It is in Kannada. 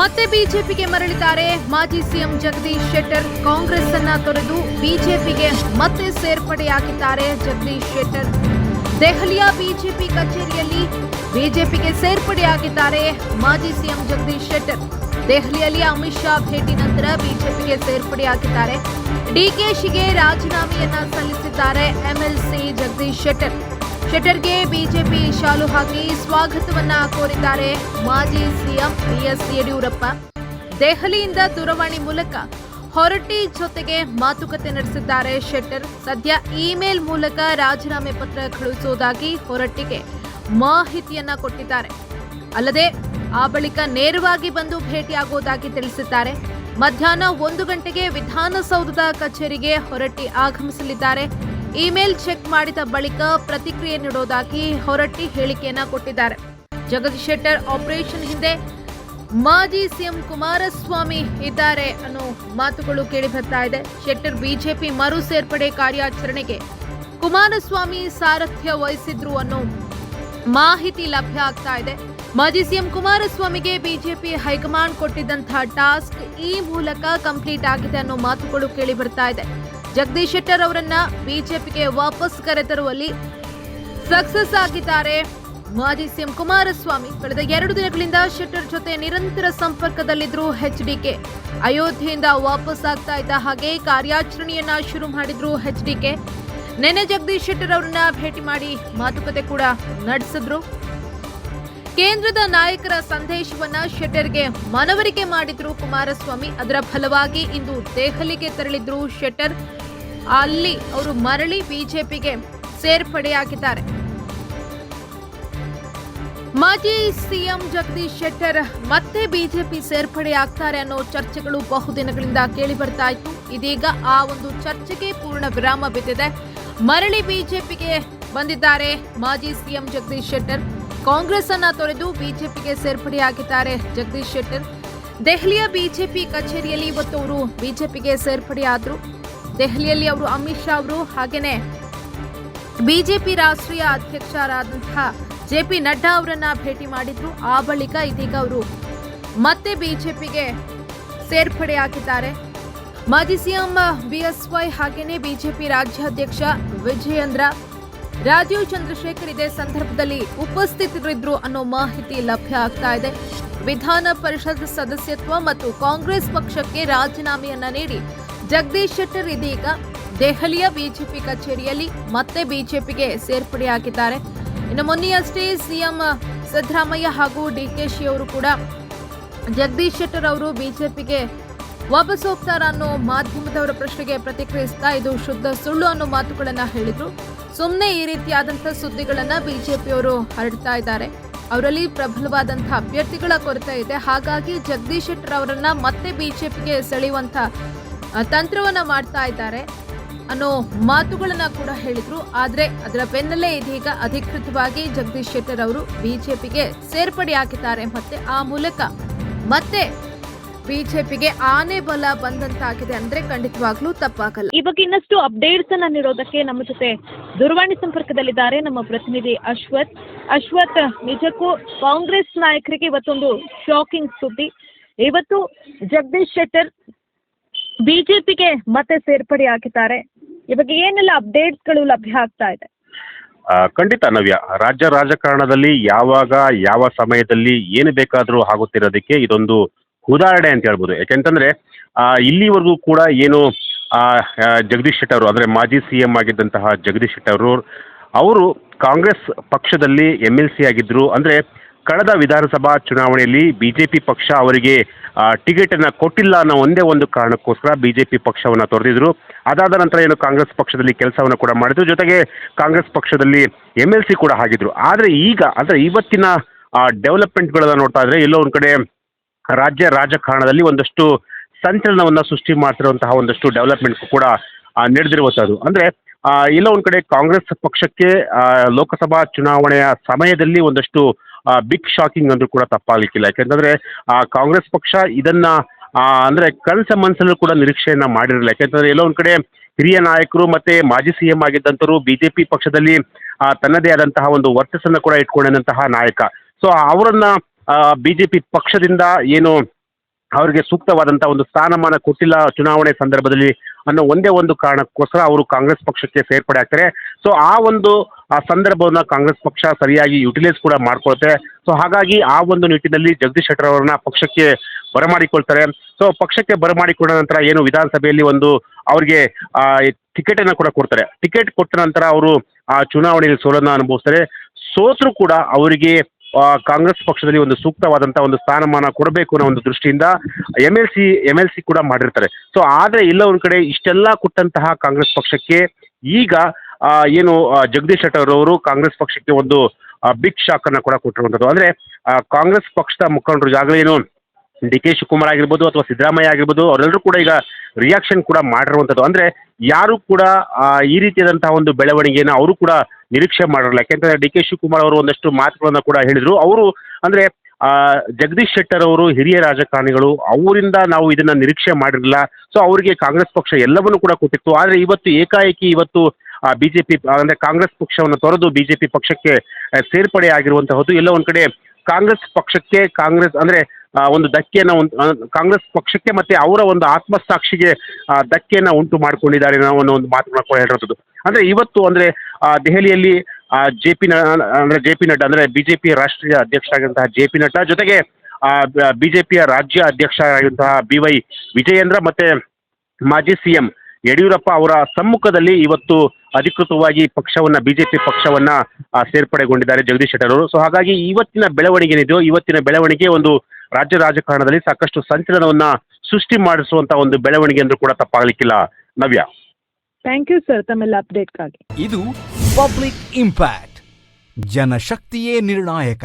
ಮತ್ತೆ ಬಿಜೆಪಿಗೆ ಮರಳಿದ್ದಾರೆ. ಮಾಜಿ ಸಿಎಂ ಜಗದೀಶ್ ಶೆಟ್ಟರ್ ಕಾಂಗ್ರೆಸ್ ಅನ್ನ ತೊರೆದು ಬಿಜೆಪಿಗೆ ಮತ್ತೆ ಸೇರ್ಪಡೆಯಾಗಿದ್ದಾರೆ ಜಗದೀಶ್ ಶೆಟ್ಟರ್. ದೆಹಲಿಯ ಬಿಜೆಪಿ ಕಚೇರಿಯಲ್ಲಿ ಬಿಜೆಪಿಗೆ ಸೇರ್ಪಡೆಯಾಗಿದ್ದಾರೆ ಮಾಜಿ ಸಿಎಂ ಜಗದೀಶ್ ಶೆಟ್ಟರ್. ದೆಹಲಿಯಲ್ಲಿ ಅಮಿತ್ ಶಾ ಭೇಟಿ ನಂತರ ಬಿಜೆಪಿಗೆ ಸೇರ್ಪಡೆಯಾಗಿದ್ದಾರೆ. ಡಿಕೆಶಿಗೆ ರಾಜೀನಾಮೆಯನ್ನ ಸಲ್ಲಿಸಿದ್ದಾರೆ ಎಂಎಲ್ಸಿ ಜಗದೀಶ್ ಶೆಟ್ಟರ್. ಶೆಟ್ಟರ್ಗೆ ಬಿಜೆಪಿ ಶಾಲು ಹಾಕಿ ಸ್ವಾಗತವನ್ನ ಕೋರಿದ್ದಾರೆ ಮಾಜಿ ಸಿಎಂ ಬಿಎಸ್ ಯಡಿಯೂರಪ್ಪ. ದೆಹಲಿಯಿಂದ ದೂರವಾಣಿ ಮೂಲಕ ಹೊರಟ್ಟಿ ಜೊತೆಗೆ ಮಾತುಕತೆ ನಡೆಸಿದ್ದಾರೆ ಶೆಟ್ಟರ್. ಸದ್ಯ ಇಮೇಲ್ ಮೂಲಕ ರಾಜೀನಾಮೆ ಪತ್ರ ಕಳುಹಿಸುವುದಾಗಿ ಹೊರಟ್ಟಿಗೆ ಮಾಹಿತಿಯನ್ನ ಕೊಟ್ಟಿದ್ದಾರೆ. ಅಲ್ಲದೆ, ಆ ಬಳಿಕ ನೇರವಾಗಿ ಬಂದು ಭೇಟಿಯಾಗುವುದಾಗಿ ತಿಳಿಸಿದ್ದಾರೆ. ಮಧ್ಯಾಹ್ನ ಒಂದು ಗಂಟೆಗೆ ವಿಧಾನಸೌಧದ ಕಚೇರಿಗೆ ಹೊರಟ್ಟಿ ಆಗಮಿಸಲಿದ್ದಾರೆ. ಇಮೇಲ್ ಚೆಕ್ ಮಾಡಿದ ಬಳಿಕ ಪ್ರತಿಕ್ರಿಯೆ ನೀಡೋದಾಗಿ ಹೊರಟ್ಟಿ ಹೇಳಿಕೆಯನ್ನ ಕೊಟ್ಟಿದ್ದಾರೆ. ಜಗದೀಶ್ ಶೆಟ್ಟರ್ ಆಪರೇಷನ್ ಹಿಂದೆ ಮಾಜಿ ಸಿಎಂ ಕುಮಾರಸ್ವಾಮಿ ಇದ್ದಾರೆ ಅನ್ನೋ ಮಾತುಗಳು ಕೇಳಿ ಬರ್ತಾ ಇದೆ. ಶೆಟ್ಟರ್ ಬಿಜೆಪಿ ಮರು ಸೇರ್ಪಡೆ ಕಾರ್ಯಾಚರಣೆಗೆ ಕುಮಾರಸ್ವಾಮಿ ಸಾರಥ್ಯ ವಹಿಸಿದ್ರು ಅನ್ನೋ ಮಾಹಿತಿ ಲಭ್ಯ ಆಗ್ತಾ ಇದೆ. ಮಾಜಿ ಸಿಎಂ ಕುಮಾರಸ್ವಾಮಿಗೆ ಬಿಜೆಪಿ ಹೈಕಮಾಂಡ್ ಕೊಟ್ಟಿದ್ದಂತಹ ಟಾಸ್ಕ್ ಈ ಮೂಲಕ ಕಂಪ್ಲೀಟ್ ಆಗಿದೆ ಅನ್ನೋ ಮಾತುಗಳು ಕೇಳಿ ಬರ್ತಾ ಇದೆ. ಜಗದೀಶ್ ಶೆಟ್ಟರ್ ಅವರನ್ನ ಬಿಜೆಪಿಗೆ ವಾಪಸ್ ಕರೆತರುವಲ್ಲಿ ಸಕ್ಸಸ್ ಆಗಿದ್ದಾರೆ. ಮಾಜಿ ಸಿಎಂ ಕುಮಾರಸ್ವಾಮಿ ಕಳೆದ ಎರಡು ದಿನಗಳಿಂದ ಶೆಟ್ಟರ್ ಜೊತೆ ನಿರಂತರ ಸಂಪರ್ಕದಲ್ಲಿದ್ರು ಎಚ್ಡಿಕೆ ಅಯೋಧ್ಯೆಯಿಂದ ವಾಪಸ್ ಆಗ್ತಾ ಇದ್ದ ಹಾಗೆ ಕಾರ್ಯಾಚರಣೆಯನ್ನ ಶುರು ಮಾಡಿದ್ರು ಎಚ್ಡಿಕೆ ನೆನೆ ಜಗದೀಶ್ ಶೆಟ್ಟರ್ ಅವರನ್ನ ಭೇಟಿ ಮಾಡಿ ಮಾತುಕತೆ ಕೂಡ ನಡೆಸಿದ್ರು. ಕೇಂದ್ರದ ನಾಯಕರ ಸಂದೇಶವನ್ನ ಶೆಟ್ಟರ್ಗೆ ಮನವರಿಕೆ ಮಾಡಿದ್ರು ಕುಮಾರಸ್ವಾಮಿ. ಅದರ ಫಲವಾಗಿ ಇಂದು ದೆಹಲಿಗೆ ತೆರಳಿದ್ರು ಶೆಟ್ಟರ್. ಅಲ್ಲಿ ಅವರು ಮರಳಿ ಬಿಜೆಪಿಗೆ ಸೇರ್ಪಡೆಯಾಗಿದ್ದಾರೆ. ಮಾಜಿ ಸಿಎಂ ಜಗದೀಶ್ ಶೆಟ್ಟರ್ ಮತ್ತೆ ಬಿಜೆಪಿ ಸೇರ್ಪಡೆಯಾಗ್ತಾರೆ ಅನ್ನೋ ಚರ್ಚೆಗಳು ಬಹುದಿನಗಳಿಂದ ಕೇಳಿ ಬರ್ತಾ ಇತ್ತು. ಇದೀಗ ಆ ಒಂದು ಚರ್ಚೆಗೆ ಪೂರ್ಣ ವಿರಾಮ ಬಿದ್ದಿದೆ. ಮರಳಿ ಬಿಜೆಪಿಗೆ ಬಂದಿದ್ದಾರೆ ಮಾಜಿ ಸಿಎಂ ಜಗದೀಶ್ ಶೆಟ್ಟರ್. ಕಾಂಗ್ರೆಸ್ ಅನ್ನ ತೊರೆದು ಬಿಜೆಪಿಗೆ ಸೇರ್ಪಡೆಯಾಗಿದ್ದಾರೆ ಜಗದೀಶ್ ಶೆಟ್ಟರ್. ದೆಹಲಿಯ ಬಿಜೆಪಿ ಕಚೇರಿಯಲ್ಲಿ ಇವತ್ತು ಅವರು ಬಿಜೆಪಿಗೆ ಸೇರ್ಪಡೆಯಾದ್ರು. ದೆಹಲಿಯಲ್ಲಿ ಅವರು ಅಮಿತ್ ಶಾ ಅವರು, ಹಾಗೇನೆ ಬಿಜೆಪಿ ರಾಷ್ಟ್ರೀಯ ಅಧ್ಯಕ್ಷರಾದಂತಹ ಜೆ ಪಿ ನಡ್ಡಾ ಅವರನ್ನ ಭೇಟಿ ಮಾಡಿದ್ರು. ಆ ಬಳಿಕ ಇದೀಗ ಅವರು ಮತ್ತೆ ಬಿಜೆಪಿಗೆ ಸೇರ್ಪಡೆಯಾಗಿದ್ದಾರೆ. ಮಾಜಿ ಸಿಎಂ ಬಿಎಸ್ವೈ ಹಾಗೇನೆ ಬಿಜೆಪಿ ರಾಜ್ಯಾಧ್ಯಕ್ಷ ವಿಜಯೇಂದ್ರ ರಾಜೀವ್ ಚಂದ್ರಶೇಖರ್ ಇದೇ ಸಂದರ್ಭದಲ್ಲಿ ಉಪಸ್ಥಿತರಿದ್ರು ಅನ್ನೋ ಮಾಹಿತಿ ಲಭ್ಯ ಆಗ್ತಾ ಇದೆ. ವಿಧಾನ ಪರಿಷತ್ ಸದಸ್ಯತ್ವ ಮತ್ತು ಕಾಂಗ್ರೆಸ್ ಪಕ್ಷಕ್ಕೆ ರಾಜೀನಾಮೆಯನ್ನ ನೀಡಿ ಜಗದೀಶ್ ಶೆಟ್ಟರ್ ಇದೀಗ ದೆಹಲಿಯ ಬಿಜೆಪಿ ಕಚೇರಿಯಲ್ಲಿ ಮತ್ತೆ ಬಿಜೆಪಿಗೆ ಸೇರ್ಪಡೆಯಾಗಿದ್ದಾರೆ. ಇನ್ನು ಮೊನ್ನೆಯಷ್ಟೇ ಸಿಎಂ ಸಿದ್ದರಾಮಯ್ಯ ಹಾಗೂ ಡಿಕೆಶಿ ಅವರು ಕೂಡ ಜಗದೀಶ್ ಶೆಟ್ಟರ್ ಅವರು ಬಿಜೆಪಿಗೆ ವಾಪಸ್ ಹೋಗ್ತಾರ ಅನ್ನೋ ಮಾಧ್ಯಮದವರ ಪ್ರಶ್ನೆಗೆ ಪ್ರತಿಕ್ರಿಯಿಸ್ತಾ ಇದು ಶುದ್ಧ ಸುಳ್ಳು ಅನ್ನೋ ಮಾತುಗಳನ್ನ ಹೇಳಿದ್ರು. ಸುಮ್ಮನೆ ಈ ರೀತಿಯಾದಂತಹ ಸುದ್ದಿಗಳನ್ನ ಬಿಜೆಪಿಯವರು ಹರಡ್ತಾ ಇದ್ದಾರೆ. ಅವರಲ್ಲಿ ಪ್ರಬಲವಾದಂಥ ಅಭ್ಯರ್ಥಿಗಳ ಕೊರತೆ ಇದೆ. ಹಾಗಾಗಿ ಜಗದೀಶ್ ಶೆಟ್ಟರ್ ಅವರನ್ನ ಮತ್ತೆ ಬಿಜೆಪಿಗೆ ಸೆಳೆಯುವಂತ ಆ, ತಂತ್ರವನ್ನ ಮಾಡ್ತಾ ಇದ್ದಾರೆ ಅನ್ನೋ ಮಾತುಗಳನ್ನ ಕೂಡ ಹೇಳಿದ್ರು. ಆದ್ರೆ ಅದರ ಬೆನ್ನಲ್ಲೇ ಇದೀಗ ಅಧಿಕೃತವಾಗಿ ಜಗದೀಶ್ ಶೆಟ್ಟರ್ ಅವರು ಬಿಜೆಪಿಗೆ ಸೇರ್ಪಡೆಯಾಗಿದ್ದಾರೆ ಮತ್ತೆ ಆ ಮೂಲಕ ಮತ್ತೆ ಬಿಜೆಪಿಗೆ ಆನೆ ಬಲ ಬಂದಂತಾಗಿದೆ ಅಂದ್ರೆ ಖಂಡಿತವಾಗ್ಲೂ ತಪ್ಪಾಗಲ್ಲ. ಬಗ್ಗೆ ಇನ್ನಷ್ಟು ಅಪ್ಡೇಟ್ಸ್ ಅನ್ನ ನೀಡೋದಕ್ಕೆ ನಮ್ಮ ಜೊತೆ ದೂರವಾಣಿ ಸಂಪರ್ಕದಲ್ಲಿದ್ದಾರೆ ನಮ್ಮ ಪ್ರತಿನಿಧಿ ಅಶ್ವಥ್. ಅಶ್ವಥ್, ನಿಜಕ್ಕೂ ಕಾಂಗ್ರೆಸ್ ನಾಯಕರಿಗೆ ಇವತ್ತೊಂದು ಶಾಕಿಂಗ್ ಸುದ್ದಿ. ಇವತ್ತು ಜಗದೀಶ್ ಶೆಟ್ಟರ್ ಬಿಜೆಪಿಗೆ ಮತ್ತೆ ಸೇರ್ಪಡೆ ಹಾಕಿದ್ದಾರೆ. ಇವಾಗ ಏನೆಲ್ಲ ಅಪ್ಡೇಟ್ಗಳು ಲಭ್ಯ ಆಗ್ತಾ ಇದೆ? ಖಂಡಿತ ನವ್ಯ. ರಾಜ್ಯ ರಾಜಕಾರಣದಲ್ಲಿ ಯಾವಾಗ, ಯಾವ ಸಮಯದಲ್ಲಿ ಏನು ಬೇಕಾದರೂ ಆಗುತ್ತಿರೋದಕ್ಕೆ ಇದೊಂದು ಉದಾಹರಣೆ ಅಂತ ಹೇಳ್ಬೋದು. ಯಾಕೆಂತಂದ್ರೆ ಇಲ್ಲಿವರೆಗೂ ಕೂಡ ಏನು ಜಗದೀಶ್ ಶೆಟ್ಟರ್ ಅಂದರೆ ಮಾಜಿ ಸಿ ಎಂ ಆಗಿದ್ದಂತಹ ಜಗದೀಶ್ ಶೆಟ್ಟರ್ ಅವರು ಅವರು ಕಾಂಗ್ರೆಸ್ ಪಕ್ಷದಲ್ಲಿ ಎಂ ಎಲ್ ಸಿ ಆಗಿದ್ದರು ಅಂದರೆ ಕಳೆದ ವಿಧಾನಸಭಾ ಚುನಾವಣೆಯಲ್ಲಿ ಬಿ ಜೆ ಪಿ ಪಕ್ಷ ಅವರಿಗೆ ಟಿಕೆಟನ್ನು ಕೊಟ್ಟಿಲ್ಲ ಅನ್ನೋ ಒಂದೇ ಒಂದು ಕಾರಣಕ್ಕೋಸ್ಕರ ಬಿ ಜೆ ಪಿ ಪಕ್ಷವನ್ನು ತೊರೆದಿದ್ರು. ಅದಾದ ನಂತರ ಏನು ಕಾಂಗ್ರೆಸ್ ಪಕ್ಷದಲ್ಲಿ ಕೆಲಸವನ್ನು ಕೂಡ ಮಾಡಿದ್ರು. ಜೊತೆಗೆ ಕಾಂಗ್ರೆಸ್ ಪಕ್ಷದಲ್ಲಿ ಎಂ ಎಲ್ ಸಿ ಕೂಡ ಆಗಿದ್ರು. ಆದರೆ ಈಗ, ಅಂದರೆ ಇವತ್ತಿನ ಡೆವಲಪ್ಮೆಂಟ್ಗಳನ್ನು ನೋಡ್ತಾ ಇದ್ರೆ ಎಲ್ಲೋ ಒಂದು ಕಡೆ ರಾಜ್ಯ ರಾಜಕಾರಣದಲ್ಲಿ ಒಂದಷ್ಟು ಸಂಚಲನವನ್ನು ಸೃಷ್ಟಿ ಮಾಡ್ತಿರುವಂತಹ ಒಂದಷ್ಟು ಡೆವಲಪ್ಮೆಂಟ್ ಕೂಡ ನಡೆದಿರುವಂಥದ್ದು ಅಂದರೆ ಎಲ್ಲೋ ಒಂದು ಕಡೆ ಕಾಂಗ್ರೆಸ್ ಪಕ್ಷಕ್ಕೆ ಲೋಕಸಭಾ ಚುನಾವಣೆಯ ಸಮಯದಲ್ಲಿ ಒಂದಷ್ಟು ಬಿಗ್ ಶಾಕಿಂಗ್ ಅಂದ್ರೂ ಕೂಡ ತಪ್ಪಾಗಲಿಕ್ಕಿಲ್ಲ. ಯಾಕೆಂತಂದ್ರೆ ಆ, ಕಾಂಗ್ರೆಸ್ ಪಕ್ಷ ಇದನ್ನ ಅಂದ್ರೆ ಕನಸ ಮನಸ್ಸಲ್ಲೂ ಕೂಡ ನಿರೀಕ್ಷೆಯನ್ನ ಮಾಡಿರಲಿಲ್ಲ. ಯಾಕೆಂತಂದ್ರೆ ಎಲ್ಲೋ ಒಂದು ಕಡೆ ಹಿರಿಯ ನಾಯಕರು ಮತ್ತೆ ಮಾಜಿ ಸಿ ಎಂ ಜೆ ಬಿಜೆಪಿ ಪಕ್ಷದಲ್ಲಿ ತನ್ನದೇ ಆದಂತಹ ಒಂದು ವರ್ಚಸ್ಸನ್ನು ಕೂಡ ಇಟ್ಕೊಂಡಿದ್ದಂತಹ ನಾಯಕ. ಸೊ ಅವರನ್ನ ಬಿಜೆಪಿ ಪಕ್ಷದಿಂದ ಏನು ಅವರಿಗೆ ಸೂಕ್ತವಾದಂಥ ಒಂದು ಸ್ಥಾನಮಾನ ಕೊಟ್ಟಿಲ್ಲ ಚುನಾವಣೆ ಸಂದರ್ಭದಲ್ಲಿ ಅನ್ನೋ ಒಂದೇ ಒಂದು ಕಾರಣಕ್ಕೋಸ್ಕರ ಅವರು ಕಾಂಗ್ರೆಸ್ ಪಕ್ಷಕ್ಕೆ ಸೇರ್ಪಡೆ ಆಗ್ತಾರೆ. ಸೊ ಆ ಒಂದು, ಆ ಸಂದರ್ಭವನ್ನ ಕಾಂಗ್ರೆಸ್ ಪಕ್ಷ ಸರಿಯಾಗಿ ಯುಟಿಲೈಸ್ ಕೂಡ ಮಾಡ್ಕೊಳುತ್ತೆ ಸೊ ಹಾಗಾಗಿ ಆ ಒಂದು ನಿಟ್ಟಿನಲ್ಲಿ ಜಗದೀಶ್ ಶೆಟ್ಟರ್ ಅವರನ್ನ ಪಕ್ಷಕ್ಕೆ ಬರಮಾಡಿಕೊಳ್ತಾರೆ. ಸೊ ಪಕ್ಷಕ್ಕೆ ಬರಮಾಡಿಕೊಂಡ ನಂತರ ಏನು ವಿಧಾನಸಭೆಯಲ್ಲಿ ಒಂದು ಅವರಿಗೆ ಟಿಕೆಟ್ ಅನ್ನ ಕೂಡ ಕೊಡ್ತಾರೆ. ಟಿಕೆಟ್ ಕೊಟ್ಟ ನಂತರ ಅವರು ಆ ಚುನಾವಣೆಯಲ್ಲಿ ಸೋಲನ್ನ ಅನುಭವಿಸ್ತಾರೆ. ಸೋತರು ಕೂಡ ಅವರಿಗೆ ಕಾಂಗ್ರೆಸ್ ಪಕ್ಷದಲ್ಲಿ ಒಂದು ಸೂಕ್ತವಾದಂಥ ಒಂದು ಸ್ಥಾನಮಾನ ಕೊಡಬೇಕು ಅನ್ನೋ ಒಂದು ದೃಷ್ಟಿಯಿಂದ M L C M L C ಕೂಡ ಮಾಡಿರ್ತಾರೆ. ಸೊ ಆದರೆ ಇಲ್ಲ ಒಂದು ಕಡೆ ಇಷ್ಟೆಲ್ಲ ಕೊಟ್ಟಂತಹ ಕಾಂಗ್ರೆಸ್ ಪಕ್ಷಕ್ಕೆ ಈಗ ಏನು ಜಗದೀಶ್ ಶೆಟ್ಟರ್ ಅವರು ಕಾಂಗ್ರೆಸ್ ಪಕ್ಷಕ್ಕೆ ಒಂದು ಬಿಗ್ ಶಾಕ್ ಅನ್ನ ಕೂಡ ಕೊಟ್ಟಿರುವಂಥದ್ದು. ಅಂದ್ರೆ ಕಾಂಗ್ರೆಸ್ ಪಕ್ಷದ ಮುಖಂಡರು ಈಗಾಗಲೇ ಏನು ಡಿ ಕೆ ಶಿವಕುಮಾರ್ ಆಗಿರ್ಬೋದು ಅಥವಾ ಸಿದ್ದರಾಮಯ್ಯ ಆಗಿರ್ಬೋದು, ಅವರೆಲ್ಲರೂ ಕೂಡ ಈಗ ರಿಯಾಕ್ಷನ್ ಕೂಡ ಮಾಡಿರುವಂಥದ್ದು. ಅಂದ್ರೆ ಯಾರು ಕೂಡ ಈ ರೀತಿಯಾದಂತಹ ಒಂದು ಬೆಳವಣಿಗೆಯನ್ನು ಅವರು ಕೂಡ ನಿರೀಕ್ಷೆ ಮಾಡಿರಲ್ಲ. ಯಾಕೆಂತಂದ್ರೆ ಡಿ ಕೆ ಶಿವಕುಮಾರ್ ಅವರು ಒಂದಷ್ಟು ಮಾತುಗಳನ್ನು ಕೂಡ ಹೇಳಿದ್ರು. ಅವರು ಅಂದ್ರೆ ಜಗದೀಶ್ ಶೆಟ್ಟರ್ ಅವರು ಹಿರಿಯ ರಾಜಕಾರಣಿಗಳು, ಅವರಿಂದ ನಾವು ಇದನ್ನ ನಿರೀಕ್ಷೆ ಮಾಡಿರಲಿಲ್ಲ. ಸೊ ಅವರಿಗೆ ಕಾಂಗ್ರೆಸ್ ಪಕ್ಷ ಎಲ್ಲವನ್ನೂ ಕೂಡ ಕೊಟ್ಟಿತ್ತು. ಆದರೆ ಇವತ್ತು ಏಕಾಏಕಿ ಇವತ್ತು ಬಿಜೆಪಿ, ಅಂದ್ರೆ ಕಾಂಗ್ರೆಸ್ ಪಕ್ಷವನ್ನು ತೊರೆದು ಬಿಜೆಪಿ ಪಕ್ಷಕ್ಕೆ ಸೇರ್ಪಡೆ ಆಗಿರುವಂತಹದ್ದು ಎಲ್ಲ ಒಂದ್ ಕಡೆ ಕಾಂಗ್ರೆಸ್ ಪಕ್ಷಕ್ಕೆ ಕಾಂಗ್ರೆಸ್, ಅಂದ್ರೆ ಒಂದು ಧಕ್ಕೆಯನ್ನು ಒಂದು ಕಾಂಗ್ರೆಸ್ ಪಕ್ಷಕ್ಕೆ ಮತ್ತೆ ಅವರ ಒಂದು ಆತ್ಮಸಾಕ್ಷಿಗೆ ಧಕ್ಕೆಯನ್ನು ಉಂಟು ಮಾಡಿಕೊಂಡಿದ್ದಾರೆ ಅನ್ನೋ ಒಂದು ಮಾತು ಕೂಡ ಹೇಳಿರೋದು ಅಂದ್ರೆ ಇವತ್ತು ಅಂದ್ರೆ ದೆಹಲಿಯಲ್ಲಿ ಜೆ ಪಿ ಅಂದ್ರೆ ಜೆ ಪಿ ನಡ್ಡಾ ಅಂದ್ರೆ ಬಿಜೆಪಿ ರಾಷ್ಟ್ರೀಯ ಅಧ್ಯಕ್ಷರಾಗಿರುವಂತಹ ಜೆ ಪಿ ನಡ್ಡಾ ಜೊತೆಗೆ ಬಿಜೆಪಿಯ ರಾಜ್ಯ ಅಧ್ಯಕ್ಷರಾಗಿರುವಂತಹ ಬಿ ವೈ ವಿಜಯೇಂದ್ರ ಮತ್ತೆ ಮಾಜಿ ಸಿ ಎಂ ಯಡಿಯೂರಪ್ಪ ಅವರ ಸಮ್ಮುಖದಲ್ಲಿ ಇವತ್ತು ಅಧಿಕೃತವಾಗಿ ಪಕ್ಷವನ್ನ ಬಿಜೆಪಿ ಪಕ್ಷವನ್ನ ಆ, ಸೇರ್ಪಡೆಗೊಂಡಿದ್ದಾರೆ ಜಗದೀಶ್ ಶೆಟ್ಟರ್ ಅವರು. ಸೊ ಹಾಗಾಗಿ ಇವತ್ತಿನ ಬೆಳವಣಿಗೆ ಏನಿದೆಯೋ ಇವತ್ತಿನ ಬೆಳವಣಿಗೆ ಒಂದು ರಾಜ್ಯ ರಾಜಕಾರಣದಲ್ಲಿ ಸಾಕಷ್ಟು ಸಂಚಲನವನ್ನ ಸೃಷ್ಟಿ ಮಾಡಿಸುವಂತ ಒಂದು ಬೆಳವಣಿಗೆ ಅಂದ್ರೂ ಕೂಡ ತಪ್ಪಾಗಲಿಕ್ಕಿಲ್ಲ. ನವ್ಯ. ಥ್ಯಾಂಕ್ ಯು ಸರ್ ತಮ್ಮೆಲ್ಲ ಅಪ್ಡೇಟ್ಗಾಗಿ ಇದು ಪಬ್ಲಿಕ್ ಇಂಪ್ಯಾಕ್ಟ್. ಜನಶಕ್ತಿಯೇ ನಿರ್ಣಾಯಕ.